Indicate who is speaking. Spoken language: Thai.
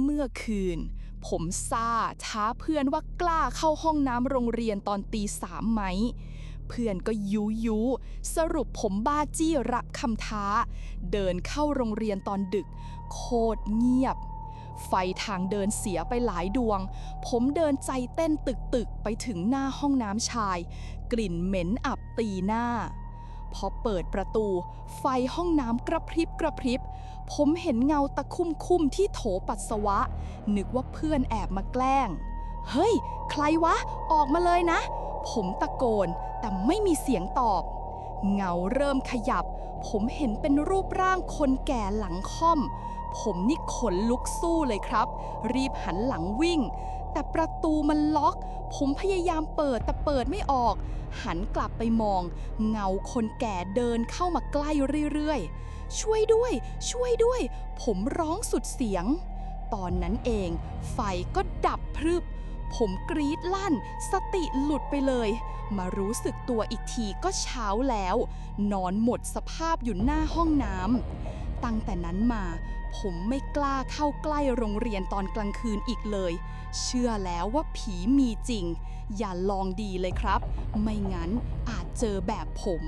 Speaker 1: เมื่อคืน ผมซ่าท้าเพื่อนว่ากล้าเข้าห้องน้ำโรงเรียนตอนตีสามไหม เพื่อนก็ยุยุสรุปผมบ้าจี้รับคำท้า เดินเข้าโรงเรียนตอนดึก โคตรเงียบ ไฟทางเดินเสียไปหลายดวง ผมเดินใจเต้นตึกๆ ไปถึงหน้าห้องน้ำชาย กลิ่นเหม็นอับตีหน้า พอเปิดประตู ไฟห้องน้ำกระพริบกระพริบ ผมเห็นเงาตะคุ่มคุ่มที่โถปัสสาวะ นึกว่าเพื่อนแอบมาแกล้ง เฮ้ย ใครวะ ออกมาเลยนะ ผมตะโกน แต่ไม่มีเสียงตอบ เงาเริ่มขยับ ผมเห็นเป็นรูปร่างคนแก่หลังค่อม ผมนี่ขนลุกสู้เลยครับ รีบหันหลังวิ่ง แต่ประตูมันล็อก ผมพยายามเปิดแต่เปิดไม่ออก หันกลับไปมอง เงาคนแก่เดินเข้ามาใกล้เรื่อยๆ ช่วยด้วย ช่วยด้วย ผมร้องสุดเสียง ตอนนั้นเอง ไฟก็ดับพรึบ ผมกรีดลั่น สติหลุดไปเลย มารู้สึกตัวอีกทีก็เช้าแล้ว นอนหมดสภาพอยู่หน้าห้องน้ำตั้งแต่นั้นมา ผมไม่กล้าเข้าใกล้โรงเรียนตอนกลางคืนอีกเลย เชื่อแล้วว่าผีมีจริง อย่าลองดีเลยครับ ไม่งั้นอาจเจอแบบผม